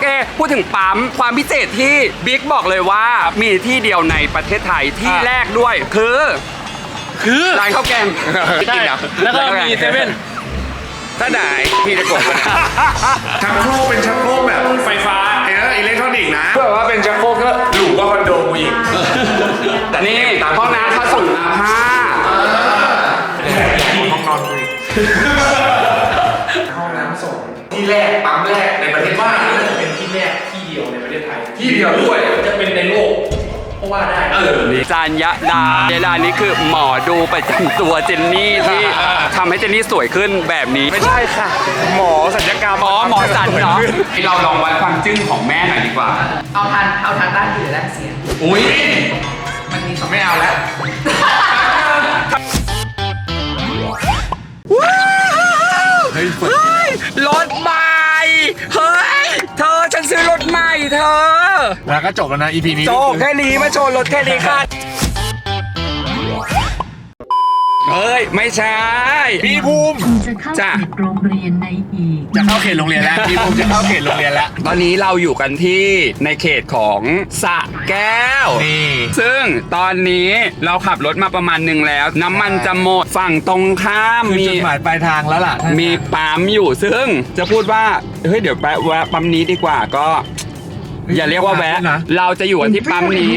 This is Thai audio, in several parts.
เค พูดถึงปั๊มความพิเศษที่บิ๊กบอกเลยว่ามีที่เดียวในประเทศไทยที่อะแรกด้วย คือคือร้านข้าวแกงใช่กินเหรอแล้วก็ร้านข้ามีแงเซเว่นถ้าได้พี่จะกดมันชักโครกเป็นชักโครกแบบไฟฟ้าเอออิเล็กทรอนิกส์นะแบบว่าเป็นชักโครกก็หรูกว่าคอนโดกูอีกแต่นี่ห้องน้ำผสมน้ำผ้าห้องนอนกูอีกห้องน้ำส่งที่แรกปั๊มแรกในประเทศบ้า เดียวด้วยจะเป็นในโลกเพราะว่าได้ เออจานยะดาเจดานี่คือหมอดูประจำตัวเจนนี่ที่ทำให้เจนนี่สวยขึ้นแบบนี้ไม่ใช่ค่ะ หมอสัญญกรรมอ๋อหมอสันเนาะเราลองวัดความจึ้งของแม่หน่อยดีกว่า เอาทางเอาทางด้านดีหรือด้านเสียอุ้ยมันมีสองไม่เอาแล้วเฮ้ยรถใหม่เฮ้ยเธอฉันซื้อรถใหม่เธอ แล้วก็จบแล้วนะ EP นี้โจกแค่นี้มาโชว์รถแค่นี้ค่ะเฮ้ย ไม่ใช่ พี่ภูมิคุณจะเข้าจ้ะเขตโรงเรียนในอีก จะเข้าเขตโรงเรียนแล้วพี่ภูมิจะเข้าเขตโรงเรียนแล้วตอนนี้เราอยู่กันที่ในเขตของสระแก้ว นี่ ซึ่งตอนนี้เราขับรถมาประมาณหนึ่งแล้ว น้ำมันจะหมดฝั่งตรงข้ามคือมีจุดหมายปลายทางแล้วล่ะมีปั๊มอยู่ซึ่งจะพูดว่า เฮ้ย เดี๋ยวแวะแวะปั๊มนี้ดีกว่าก็ อย่าเรียกว่าแวะนะเราจะอยู่กันที่ปั๊มนี้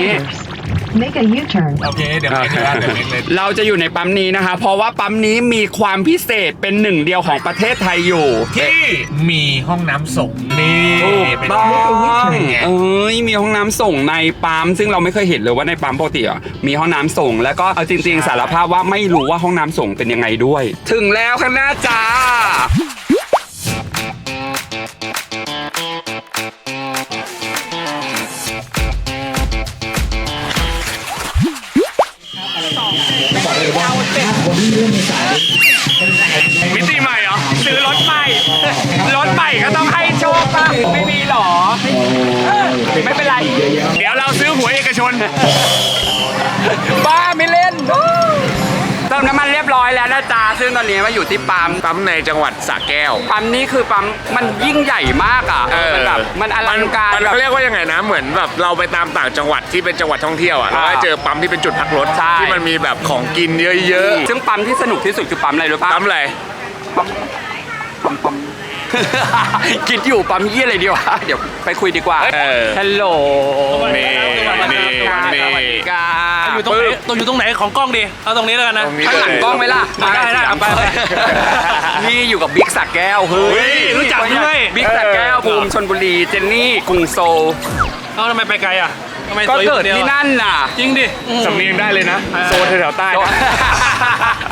Make a U-turn โอเค เดี๋ยวเมกเลยนะเดี๋ยวเมกเลยเราจะอยู่ในปั๊มนี้นะคะ เพราะว่าปั๊มนี้มีความพิเศษเป็นหนึ่งเดียวของประเทศไทยอยู่ที่มีห้องน้ำส่งนี่ถูกเป็นต้องไงเอ้ยมีห้องน้ำส่งในปั๊มซึ่งเราไม่เคยเห็นเลยว่าในปั๊มปกติอะมีห้องน้ำส่ง แล้วก็เอาจริง ๆ สารภาพว่าไม่รู้ว่าห้องน้ำส่งเป็นยังไงด้วย ถึงแล้วข้างหน้าจ้า ไม่เป็นไร เดี๋ยวเราซื้อหวยเอกชน บ้าไม่เล่นเติมน้ำมันเรียบร้อยแล้วนะจ๊ะซึ่งตอนนี้มาอยู่ที่ปั๊ม ปั๊มในจังหวัดสระแก้ว ปั๊มนี้คือปั๊มมันยิ่งใหญ่มากอะมันแบบมันอลังการมันแบบ เขาเรียกว่ายังไงนะ เหมือนแบบเราไปตามต่างจังหวัดที่เป็นจังหวัดท่องเที่ยวอะเราก็เจอปั๊มที่เป็นจุดพักรถใช่ ที่มันมีแบบของกินเยอะซึ่งปั๊มที่สนุกที่สุดคือปั๊มอะไรรู้ๆปะปั๊มอะไร ปั๊มปั๊มปั๊ม คิดอยู่ปั๊มยี่อะไรดีวะเดี๋ยวไปคุยดีกว่าเออ ฮัลโหลนี่นี่นี่สวัสดีค่ะอยู่ตรงไหนตรงอยู่ตรงไหนของกล้องดี เอาตรงนี้แล้วกันนะ ตรงนี้ข้างหลังกล้องไหมล่ะได้ได้เอาไปไปนี่อยู่กับบิ๊กสักแก้วเฮ้เฮ้ยรู้จักด้วย บิ๊กสักแก้วภูมิชนบุรีเจนนี่กรุงโซลเอาทำไมไปไกลอะ ทำไมก็สวยอยู่เกิดคนยวที่นั่นน่ะ จริงดิอืมสำเนียงได้เลยนะ โซนแถวๆใต้นะ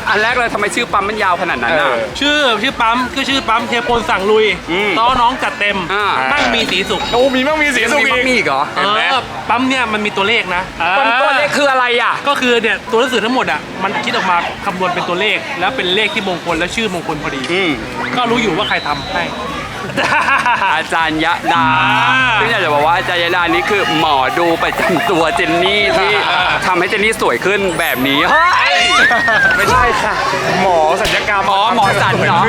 อันแรกเลยทำไมชื่อปั๊มมันยาวขนาดนั้นน่ะ เออ ชื่อชื่อปั๊มคือชื่อปั๊มเทพลสั่งลุยอืม ต้อน้องจัดเต็มอ่า มั่งมีสีสุขโอ้มีบ้างมีสีสุกมีอีปั๊กมมีอีกเหรอเออปั๊มเนี่ยมันมีตัวเลขนะปั๊มตัวเลขคืออะไรอะ ก็คือเนี่ยตัวหนังสือทั้งหมดอะมันคิดออกมาคำนวณเป็นตัวเลข แล้วเป็นเลขที่มงคลและชื่อมงคลพอดี อืมก็รู้อยู่ว่าใครทำให้ อาจารย์ยะดาอ่าซึ่งอยากจะบอกว่าอาจารย์ยะดานี่คือหมอดูประจำตัวเจนนี่ที่ทำให้เจนนี่สวยขึ้นแบบนี้เฮ้ยไม่ใช่ค่ะ หมอสัญญกรรมอ๋อหมอสันเนาะ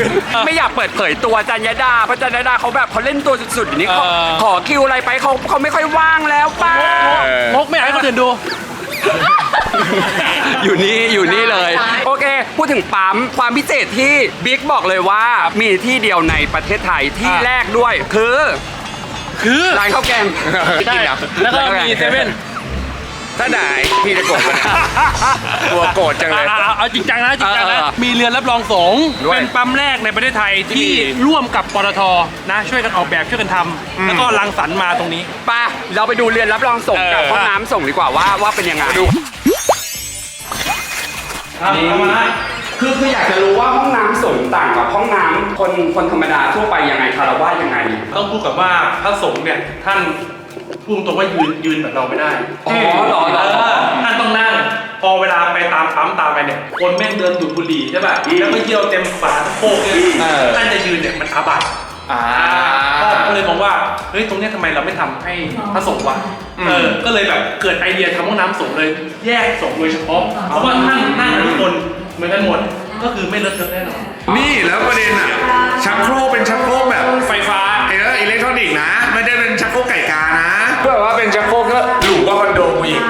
ไม่อยากเปิดเผยตัวอาจารย์ยะดาเพราะอาจารย์ยะดาเขาแบบเขาเล่นตัวสุดๆอย่างนี้ขอเออขอคิวอะไรไปเขาเขาไม่ค่อยว่างแล้วป้ามกไม่อยากให้คนอื่นดู อยู่นี่อยู่นี่เลย โอเค พูดถึงปั๊มความพิเศษที่บิ๊กบอกเลยว่ามีที่เดียวในประเทศไทยที่อะแรกด้วย คือ คือร้านข้าวแกงใช่แล้วก็มีเซเว่น ถ้าได้พี่จะกดมันกลัวโกรธจังเลยอ่าเอาจริงจังนะจริงจังนะเออมีเรือนรับรองสงฆ์ด้วยเป็นปั๊มแรกในประเทศไทยที่ร่วมกับปตทนะ ช่วยกันออกแบบช่วยกันทำแล้วก็รังสรรค์มาตรงนี้ ไป้าเราไปดูเรือนรับรองส่งกับเออ ห้องน้ำส่งดีกว่าว่าว่าเป็นยังไง ดูนี่คือคืออยากจะรู้ว่าห้องน้ำส่งต่างกับห้องน้ำคนคนธรรมดาทั่วไปยังไงคารวะยังไง ต้องพูดกับว่าพระสงฆ์เนี่ยท่าน พูดตรงว่ายืนยืนแบบเราไม่ได้อ๋อเหรอเหรอเออท่านต้องนั่ง พอเวลาไปตามปั๊มตามไปเนี่ย คนแม่งเดินดูดบุหรี่ใช่ป่ะอืมแล้วก็เยี่ยวเต็มฝาตะโพกเนี่ยเออ ท่านจะยืนเนี่ยมันอาบัติ อ่าพ่อผมก็เลยมองว่า เฮ้ย ตรงเนี้ยทำไมเราไม่ทำให้พระสงฆ์วะเออ ก็เลยแบบเกิดไอเดียทำห้องน้ำสงฆ์เลย แยกสงฆ์โดยเฉพาะ เพราะว่าท่านนั่งกันทุกคนเหมือนกันหมด ก็คือไม่เลอะเทอะแน่นอน นี่แล้วประเด็นอะชักโครกเป็นชักโครกแบบไฟฟ้า เอออิเล็กทรอนิกส์นะ ไม่ได้ เป็นแบบว่าเป็นชักโครกก็หรูกว่าคอนโดกูอีก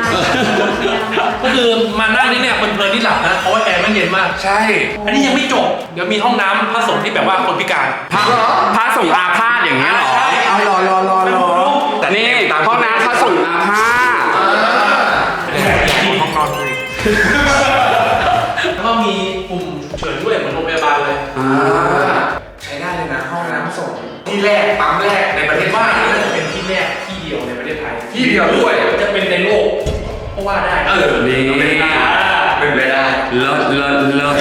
ก็คือมานั่งนี่เนี่ยเพลินๆที่หลับนะเพราะว่าแอร์มันเย็นมาก ใช่ อันนี้ยังไม่จบ เดี๋ยวมีห้องน้ำพระสงฆ์ที่แบบว่าคนพิการพระพระส่งอาพาธอย่างเงี้ยเหรอเอารอรอรอรอนี่ห้องน้ำพระส่งอาพาธห้องนอน เดียวด้วย จะเป็นในโลกเพราะว่าได้เออนี่เป็นไปได้เลิศเลิศเลิศ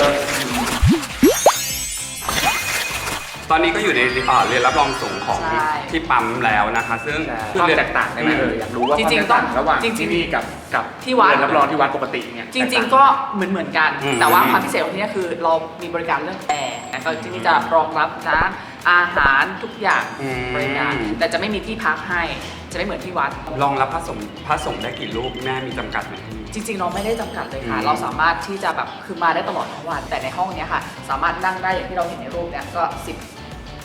ตอนนี้ก็อยู่ในอ่าเรียนรับรองสูงของใช่ ที่ปั๊มแล้วนะคะ ซึ่งความแตกต่างได้ไหมเอออยากรู้ว่าจความริงแตๆกต่างต้องระหว่างจริงๆที่นี่กับกับที่วัด เรียนรับรองที่วัดปกติเนี่ยจริง ๆ ก็เหมือนเหมือนๆกัน อืมแต่ว่าความพิเศษของที่นี่คือเรามีบริการเรื่องแอร์ก็ที่นี่จะรองรับนะ อาหารทุกอย่างอืม บริการแต่จะไม่มีที่พักให้ จะไม่เหมือนที่วัด รองรับพระสงฆ์พระสงฆ์ได้กี่รูปแม่มีจำกัดไหม จริง ๆ เราไม่ได้จำกัดเลยค่ะ อืม เราสามารถที่จะแบบคือมาได้ตลอดทั้งวัน แต่ในห้องเนี้ยค่ะ สามารถนั่งได้อย่างที่เราเห็นในรูปเนี้ยก็สิบ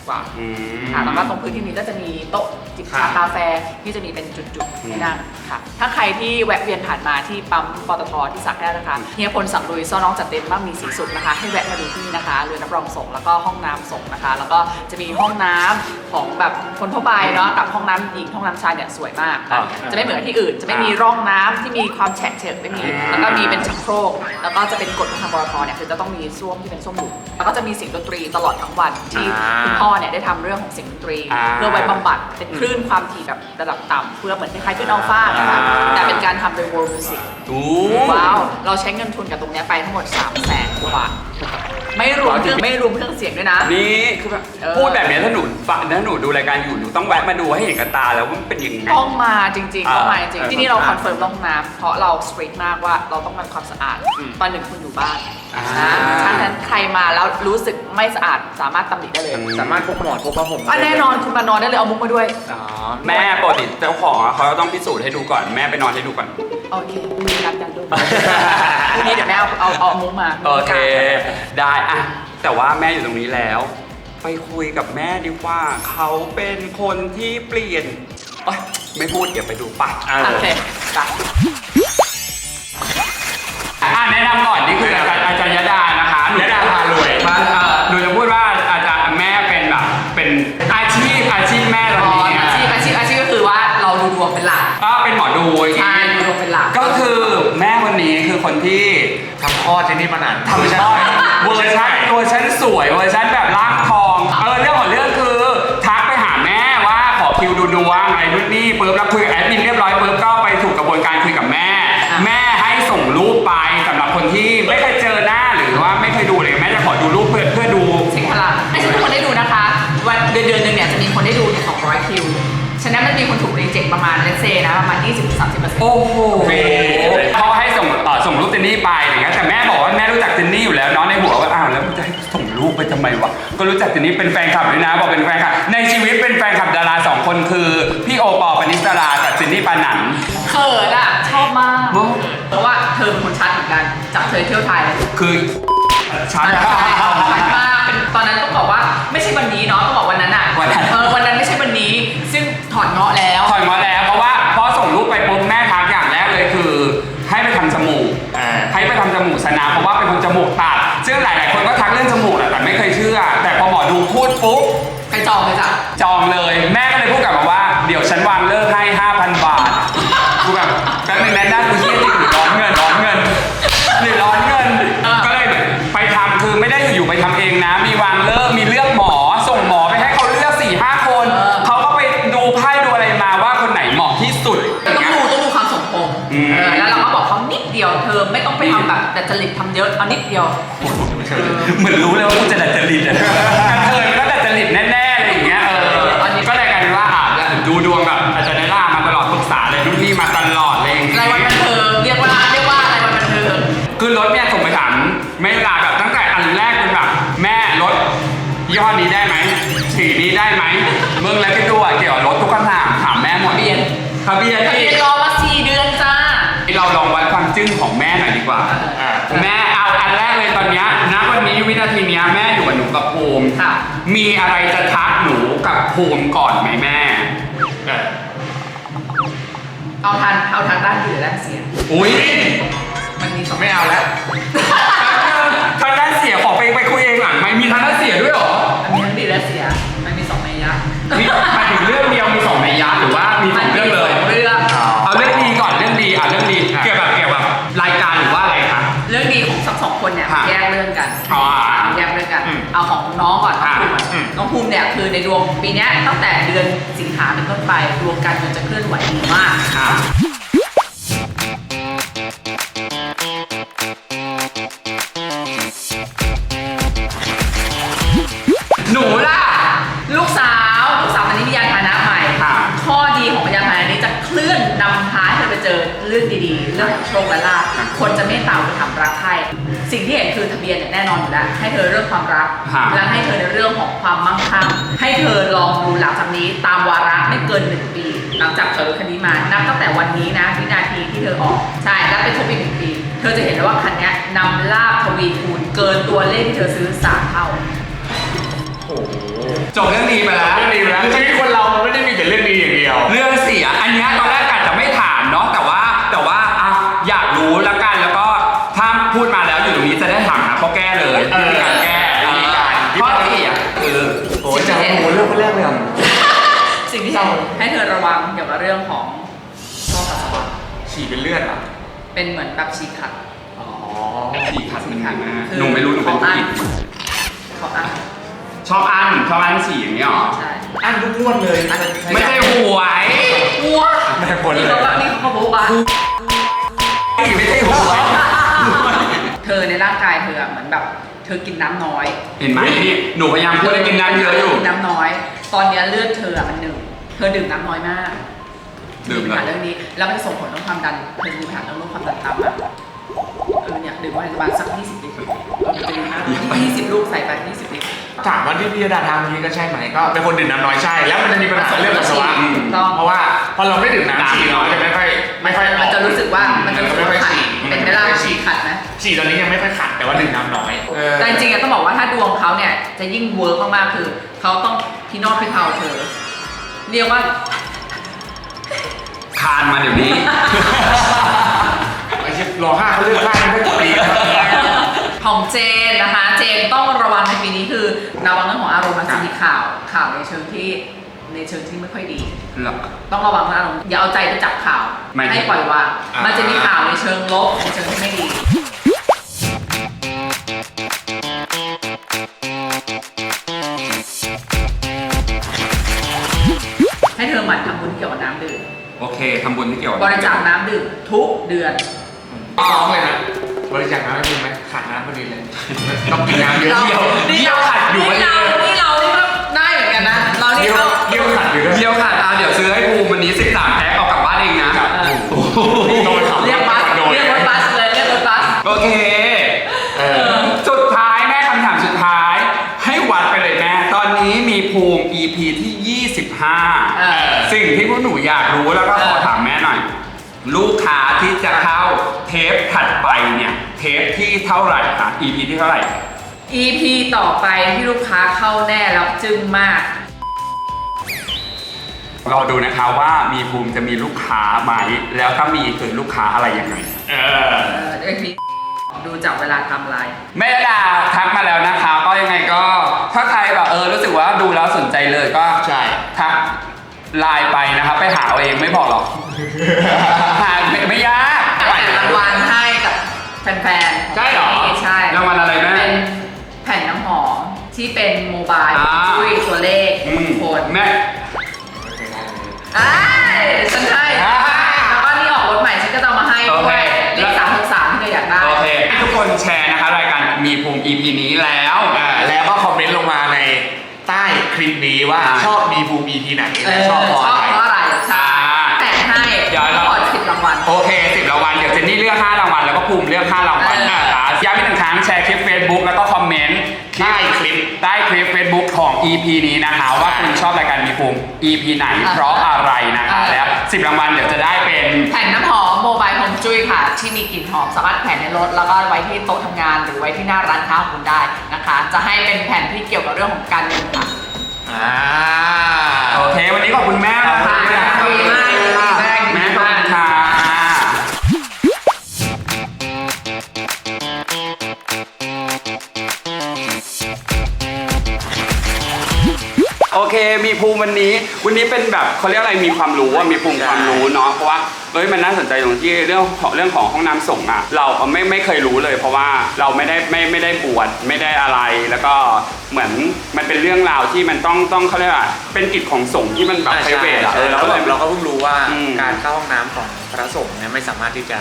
กว่าอืม ค่ะแล้วก็ตรงพื้นที่นี้ก็จะมีโต๊ะจิบชาครับกาแฟที่จะมีเป็นจุดๆอืมให้นั่งค่ะ ถ้าใครที่แวะเวียนผ่านมาที่ปั๊มปตทที่สักแก้วนะคะเฮียพลสั่งลุยซ้อน้องจัดเต็มมากมีสีสุดนะคะ ให้แวะมาดูที่นี่นะคะเรือนรับรองส่งแล้วก็ห้องน้ำส่งนะคะ แล้วก็จะมีห้องน้ำของแบบคนทั่วไปเนาะกับห้องน้ำหญิงห้องน้ำชายเนี่ยสวยมากอ่าจะไม่เหมือนที่อื่นจะไม่มีร่องน้ำที่มีความแฉะเฉะไม่มีแล้วก็มีเป็นชักโครก แล้วก็จะเป็นกฎของทางบรทเนี่ยคือจะต้องมีส้วมที่เป็นส้วมบุแล้วก็จะมีเสียงดนตรีตลอดทั้งวันที่อ่าคุณพ่อเนี่ยได้ทำเรื่องของเสียงดนตรีอ่าเพื่อไว้บำบัดเป็นคลื่นความถี่แบบระดับต่ำเพื่อเหมือนคล้ายๆคลื่นอัลฟานะคะ อ่า แต่เป็นการทำโดย World Music โอ้ว้าว เราใช้เงินทุนกับตรงเนี้ยไปทั้งหมด 3 0 0แสนกว่าบาทไม่รวมเครื่องไม่รวมเครื่องเสียงด้วยนะ นี่คือแบบเออ พูดแบบเนี้ยถ้าหนู ฟังถ้าหนูดูรายการอยู่หนูต้องแวะมาดูให้เห็นกับตาแล้วว่ามันเป็นยังไง ต้องมาจริงๆอ่าต้องมาจริงเออๆที่นี่เราต้องคมาอนเฟิร์มห้องน้ำเพราะเราสตรีทมากว่าเราต้องการความสะอาดตอนหนึ่งคุณอยู่บ้านอ่านะฉะนั้นใครมาแล้วรู้สึกไม่สะอาดสามารถตำหนิได้เลยสามารถพกหมอนพกผ้าห่มอะแน่นอนคุณมานอนได้เลยเอามุกมาด้วยอ๋อแม่ปกติเจ้าของอะเขาต้องพิสูจน์ให้ดูก่อนแม่ไปนอนให้ดูก่อน โอเคมีนัดกันด้วยพรุ่งนี้เดี๋ยวแม่เอาเอาเอามุกมา โอเค ได้อะแต่ว่าแม่อยู่ตรงนี้แล้ว ไปคุยกับแม่ดีกว่า เขาเป็นคนที่เปลี่ยนเอ้ยไม่พูดเดี๋ยวไปดูปะโอเค จ้ะอะแนะนำก่อนนี่คืออาจารย์อาจารย์ยดานะคะยดาพารวยมาเอ่อหนูจะพูดว่าอาจารย์แม่เป็นแบบเป็นอาชีพอาชีพแม่ตอ๋อนอนี้อาชีพอาชีพอาชีพก็คือว่าเราดูดวงเป็นหลักก็เป็นหมอดูอย่างใช่งี้ดูดวงเป็นหลัก ก็คือแม่คนนี้คือคนที่ทำคลอดที่นี่มานานทำได้เวอร์ชันเวอร์ชันสวยเวอร์ชันแบบร่าง โอ้โหเขาให้ส่งเอ่อส่งรูปเจนนี่ไปอย่างเงี้ยแต่แม่บอกว่าแม่รู้จักเจนนี่อยู่แล้วเนาะในหัวว่าอ้าวแล้วจะให้ส่งรูปไปทำไมวะก็รู้จักเจนนี่เป็นแฟนคลับด้วยนะบอกเป็นแฟนคลับในชีวิตเป็นแฟนคลับดาราสองคนคือพี่โอปอล์ปณิสรากับเจนนี่ปานัน เขินอะ ชอบมาก โอ้ เพราะว่าเธอเป็นคนชัดเหมือนกันจับเธอเที่ยวไทยคือชัดใช่ชัดมากเป็นตอนนั้นต้องบอกว่าไม่ใช่วันนี้เนาะต้องบอกวันนั้นอะ แล้วเราก็บอกเขานิดเดียวเธอไม่ต้องไปทำแบบแต่จริตทำเยอะเอานิดเดียว เหมือนรู้เลยว่ากูจะดัดจริตอะกระเทยมันก็ดัดจริตแน่ กว่าอ่าแม่เอาอันแรกเลยตอนเนี้ยณวันนี้วินาทีเนี้ยแม่อยู่กับหนูกับภูมิค่ะ มีอะไรจะทักหนูกับภูมิก่อนไหมแม่อ่าเอาทางเอาทางด้านดีหรือด้านเสีย อุ้ยมันมีสองไม่เอาแล้วทางด้านเสียขอไปไปคุยเองหลังไหมมีทางด้านเสียด้วยเหรอมันมีทั้งดีและเสีย มันมีสองนัยยะ มีหมายถึงเรื่องเดียวมีสองในยยะหรือว่ามีสองเรื่องเลยเรื่อง คนเนี่ยค่ะแยกเรื่องกันอ๋อแยกเรื่องกัน อืมเอาของน้องก่อนน้องภูมิก่อนอะอืม น้องภูมิเนี่ยคือในดวงปีเนี้ยตั้งแต่เดือนสิงหาเป็นต้นไปดวงการเงินจะเคลื่อนไหวดีมากค่ะหนูล่ะ ลูกสาวลูกสาวตอนนี้มียานพาหนะใหม่ ค่ะ ข้อดีของยานพาหนะนี้จะเคลื่อนนำพาให้เธอไปเจอเรื่องดีๆ เรื่องของโชคและลาภคนจะไม่ตามไปทำรักใคร สิ่งที่เห็นคือทะเบียนเนี่ยแน่นอนอยู่แล้วให้เธอเรื่องความรักค่ะและให้เธอในเรื่องของความมั่งคั่งให้เธอลองดูหลังจากนี้ตามวาระไม่เกินหนึ่งปี หลังจากเธอคันนี้มานับตั้งแต่วันนี้นะวินาทีที่เธอออกใช่แล้วไปทบอีกหนึ่งปี เธอจะเห็นเลยว่าคันเนี้ยนำลาภทวีคูณเกินตัวเลขที่เธอซื้อสามเท่า จบเรื่องดีไปแล้วเรื่องดีไปแล้วชีวิตคนเรามันไม่ได้มีแต่เรื่องดีอย่างเดียว เเป็นเหมือนแบบฉีกขัดอ๋อฉีกขัดมันขัดมากหนูไม่รู้หนูเป็นผู้หญิงของอันชอบอันชอบอันฉี่อย่างนี้ยหรอ ใช่อันทุกงวดเลยไม่ใช่หวยวัวไม่พ้นเลยนี่เขาก็นี่เขาก็บอกว่าไม่ใช่หวยเธอในร่างกายเธออะเหมือนแบบ เธอกินน้ำน้อยเห็นไหมนี่หนูพยายามพูดให้กินน้ำเยอะอยู่ กินน้ำน้อย ตอนเนี้ยเลือดเธออะมันหนึ่ง เธอดื่มน้ำน้อยมากดื่ มปัญเลหายเรื่องนี้ แล้วมันจะส่งผลเรื่องความดันเธอมีปัญหาเรื่องโรคความดันต่ำอะเออเนี่ยดื่มวันละประมาณสัก 20ลิตรเออมันจะดีมาก20 ลูกใส่ไป 20ลิตรถามว่าที่พี่ยดาทำนี้ก็ใช่ไหมก็เป็นคนดื่มน้ำน้อยใช่ แล้วมันจะมีปัญหาเรื่องปัสสาวะถูกต้องเพราะว่าพอเราไม่ดื่มน้ำฉี่เราจะไม่ค่อยไม่ค่อยออกมันจะรู้สึกว่ามันจะรู้สึกไม่ค่อยขัดฉี่เป็นเวลาไม่ค่อยฉี่ขัดไหมฉี่ตอนนี้ยังไม่ค่อยขัดแต่ว่าดื่มน้ำน้อยเออแต่จริงๆอะต้องบอกว่าถ้าดวงเขาเนี่ยจะยิ่งเวิร์กมากๆคือเขาต้องพี่นอดพี่เทาเธอเรียกว่า คานมาเดี๋ยวนี้ไอ้เชี่ยรอห้าเขาเลือกห้าไม่ค่อยกดดีนะครับของเจนนะคะ เจนต้องระวังในปีนี้คือระวังเรื่องของอารมณ์มันจะมีข่าวข่าวในเชิงที่ในเชิงที่ไม่ค่อยดี หรอ ต้องระวังเรื่องอารมณ์อย่าเอาใจไปจับข่าวไม่ให้ปล่อยวางมันจะมีข่าวในเชิงลบในเชิงที่ไม่ดี บริจาคน้ำดื่มทุกเดือนต้องเลยนะ บริจาคน้ำให้คุณไหมขาดน้ำพอดีเลย ต้องกินน้ำเยอะเดียวนี่เดียวขาดอยู่พอนี่ดีเราเลยนี่เรานี่ก็ได้เหมือนกันนะ เรานี่เดียวเข้าเดียวขาดอยู่ด้วยเดียวค่ะอะเดี๋ยวซื้อให้ภูมิวันนี้13แพ็คเอากลับบ้านเองนะโดนขับเรียกบัสเรียกรถบัสเลยเรียกรถบัส โอเค นนี้มีภูมิ EP ที่เอ25อสิ่งที่พวกหนูอยากรู้แล้วก็ขอถามแม่หน่อย ลูกค้าที่จะเข้าเทปถัดไปเนี่ย เทปที่เท่าไหร่คะ EP ที่เท่าไหร่ EP ต่อไปที่ลูกค้าเข้าแน่แล้วจึ้งมากรอดูนะคะว่ามีภูมิจะมีลูกค้าไหม แล้วถ้ามีคือลูกค้าอะไรยังไง เออ เออเอ็พี ดูจากเวลาทำลายแม่ดาทักมาแล้วนะคะ ก็ยังไงก็ถ้าใครแบบเออรู้สึกว่าดูแล้วสนใจเลยก็ใช่ ทักไลน์ไปนะครับไปหาเอาเองไม่บอกหรอก หาไม่ไม่ยากแผ่นรางวัลให้กับแฟนๆใช่เหรอใช่รางวัลอะไรแม่เป็นแผ่นน้ำหอมที่เป็นโมบายอ่า ช่วยตัวเลขอืมโคนแม่อ้า มีภูมิ EP นี้แล้ว อ่าแล้วก็คอมเมนต์ลงมาในใต้คลิปนี้ว่าอ่าชอบมีภูมิ EP ไหนเอและอชอบเพราะชอบอะไรเพราะอะไร ใช่อ่าแต่ให้เดี๋ยวเรา ขอสิบรางวัล โอเคสิบรางวัลเดี๋ยวเจนนี่เลือก5รางวัลแล้วก็ภูมิเลือก5รางวัลเออนะคะ ย้ำอีกหนึ่งครั้งแชร์คลิป Facebook แล้วก็คอมเมนต์ใต้คลิป ใต้คลิป Facebook ของ EP นี้นะคะ ว่าคุณชอบรายการมีภูมิ EP ไหนเพราะอะไรนะคะแล้ว10รางวัลเดี๋ยวจะได้เป็นแผ่นน้ำหอมโมบายโฮมจุ้ยค่ะ ที่มีกลิ่นหอมสามารถแขวนในรถ แล้วก็ไว้ที่โต๊ะทำงานหรือไว้ที่หน้าร้านค้าของคุณได้นะคะ จะให้เป็นแผ่นที่เกี่ยวกับเรื่องของการเงินค่ะ อ่า โอเค วันนี้ขอบคุณแม่นะคะ ขอบคุณค่ะดีมาก โอเค มีภูมิวันนี้ วันนี้เป็นแบบเขาเรียกอะไรมีความรู้ว่ามีภูมิความรู้เนาะเพราะว่าเอ้ยมันน่าสนใจตรงที่เรื่องของเรื่องของห้องน้ำส่งอะเราไม่ไม่เคยรู้เลย เพราะว่าเราไม่ได้ไม่ไม่ได้บวชไม่ได้อะไร แล้วก็เหมือนมันเป็นเรื่องราวที่มันต้องต้องเขาเรียกว่าเป็นกิจของสงฆ์ที่มันแบบอ่าไพรใช่เวทอะเอใช่อแล้วเราก็ก็แบเลยบเราก็เพิ่งรู้ว่าอืม การเข้าห้องน้ำของพระสงฆ์เนี่ยไม่สามารถที่จะ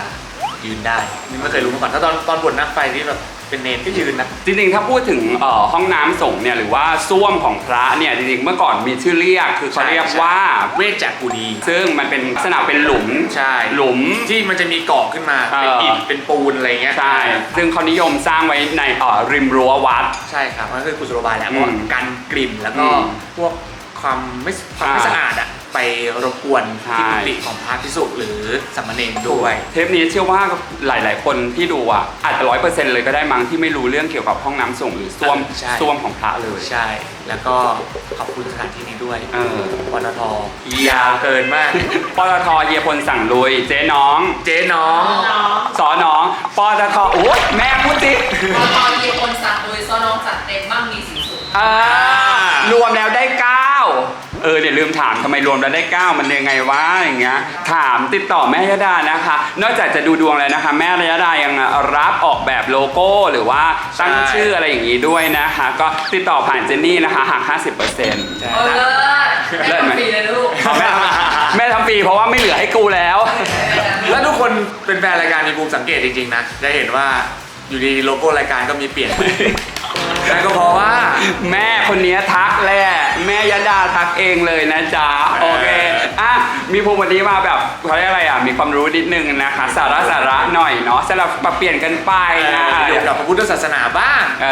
ยืนได้นี่ไม่เคยรู้มาก่อนถ้าตอนตอนบวชนักไฟที่แบบ เป็นเนรก็ยืนนะ จริงๆ ถ้าพูดถึงเอ่อห้องน้ำสงฆ์เนี่ยหรือว่าส้วมของพระเนี่ยจริงๆ เมื่อก่อนมีชื่อเรียกคือเขาเรียกว่า เวชจักกุดีซึ่งมันเป็นลักษณะเป็นหลุม ใช่หลุม ที่มันจะมีเกาะขึ้นมาเออเป็นอิฐเป็นปูนอะไรเงี้ยใช่ ซึ่งเขานิยมสร้างไว้ในเอ่อริมรั้ววัด ใช่ครับมันก็คือกุศโลบายแหละอืมเพราะว่ากันกลิ่นแล้วก็อืมพวกความไม่ความไม่ใช่สะอาดอะ ไปรบกวนใช่ที่กุฏิของพระพิสุหรือสามเณรด้วย เทปนี้เชื่อว่าหลาย ๆ คนที่ดูอะอาจจะร้อยเปอร์เซ็นต์เลยก็ได้มั้งที่ไม่รู้เรื่องเกี่ยวกับห้องน้ำสงฆ์หรือส้วมใช่ ส้วมของพระเลย ใช่ แล้วก็ขอบคุณสถานที่นี้ด้วยเออ ปตทยาวเกินมาก ปตทเยียพลสั่งลุย เจ๊น้องเจ๊น้องสอน้องปตทโอ้ยแม่พูดสิพอตอนเย็นคนสั่งโดยซ้อน้องจัดเต็มมั่งมีสีสุด อ่ารวมแล้วได้9 เออเดี๋ยวลืมถามทำไมรวมแล้วได้ 9 มันยังไงวะอย่างเงี้ยถามติดต่อแม่ยดานะคะ นอกจากจะดูดวงแล้วนะคะ แม่ยดายังรับออกแบบโลโก้หรือว่าตั้งใช่ชื่ออะไรอย่างนี้ด้วยนะคะ ก็ติดต่อผ่านเจนนี่นะคะหัก50%ใช่เออเลิศเลิศไหมฟรีเลยลูกเอาแม่ทำแม่ทำฟรีเพราะว่าไม่เหลือให้กูแล้ว แล้วทุกคนเป็นแฟนรายการมีภูมิสังเกตจริงๆนะจะเห็นว่าอยู่ดีโลโก้รายการก็มีเปลี่ยนนั่นก็เพราะว่า แม่คนนี้ทักแหละแม่ยดา ทักเองเลยนะจ๊ะ โอเค อะ มีภูมิวันนี้มาแบบเขาเรียกอะไรอะ มีความรู้นิดนึงนะคะ สาระสาระหน่อยเนาะสลับปรับเปลี่ยนกันไปนะ เกี่ยวกับพระพุทธศาสนาบ้าง เอ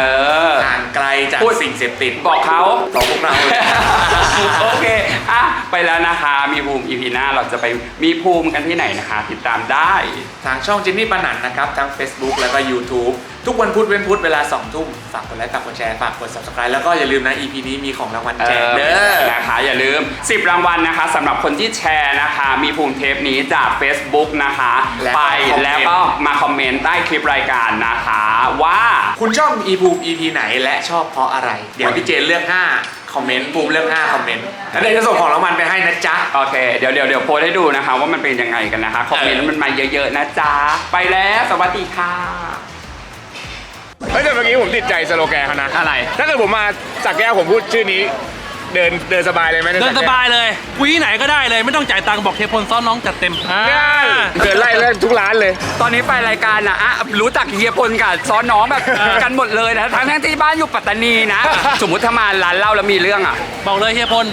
อ ห่างไกลจากพูดสิ่งเสพติด บอกเขาบอกพวกเรา โอเค อะ ไปแล้วนะคะ มีภูมิอีพีหน้าเราจะไปมีภูมิกันที่ไหนนะคะ ติดตามได้ ทางช่องจินนี่ปานันนะครับ ทั้ง Facebook แล้วก็ YouTube ทุกวันพุธเว้นพุธเวลา2ทุ่มฝากกดไลค์ฝากกดแชร์ฝากกด subscribe แล้วก็อย่าลืมนะ EP นี้มีของรางวัลแจกเด้อนะคะอย่าลืม 10 รางวัลนะคะสำหรับคนที่แชร์นะคะ มีภูมิเทปนี้จาก Facebook นะคะและไปคอมเมนต์แล้วก็มาคอมเมนต์ใต้คลิปรายการนะคะ ว่าคุณชอบ e ภูมิ EP ไหนและชอบเพราะอะไร เดี๋ยวพี่เจนเลือก5คอมเมนต์ภูมิเลือก5คอมเมนต์แล้วเดี๋ยวจะส่งของรางวัลไปให้นะจ๊ะ โอเค เดี๋ยวเดี๋ยวเดี๋ยวโพสต์ให้ดูนะคะ ว่ามันเป็นยังไงกันนะคะ คอมเมนต์มันมาเยอะๆนะจ๊ะ ไปแล้ว สวัสดีค่ะ เฮ้ยแต่เมื่อกี้ผมติดใจสโลแกนเขานะ อะไร ถ้าเกิดผมมาจากแก้วผมพูดชื่อนี้ เดินเดินสบายเลยไหมเดินสบายเลยคุยที่ไหนก็ได้เลย ไม่ต้องจ่ายตังค์บอกเทพลซ้อนน้องจัดเต็มอ่าเดินไล่เล่นทุกร้านเลย ตอนนี้ไปรายการนะอะรู้จักเฮียพลกับซ้อนน้องแบบกันหมดเลยนะทั้งทั้งที่บ้านอยู่ปัตตานีนะ สมมุติถ้ามาร้านเหล้าแล้วมีเรื่องอะ บอกเลยเฮียพล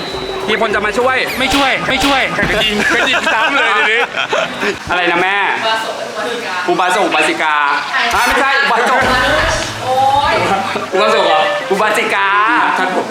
เฮียพลจะมาช่วย ไม่ช่วย ไม่ช่วยยิงก็ยิงซ้ำเลยทีนี้อะไรนะแม่มาส่งเป็นวัตถุการอุบาสกอุบาสิกาอะไม่ใช่อุบาสกโอ้ยอุบาสกเหรออุบาสิกาท่านผม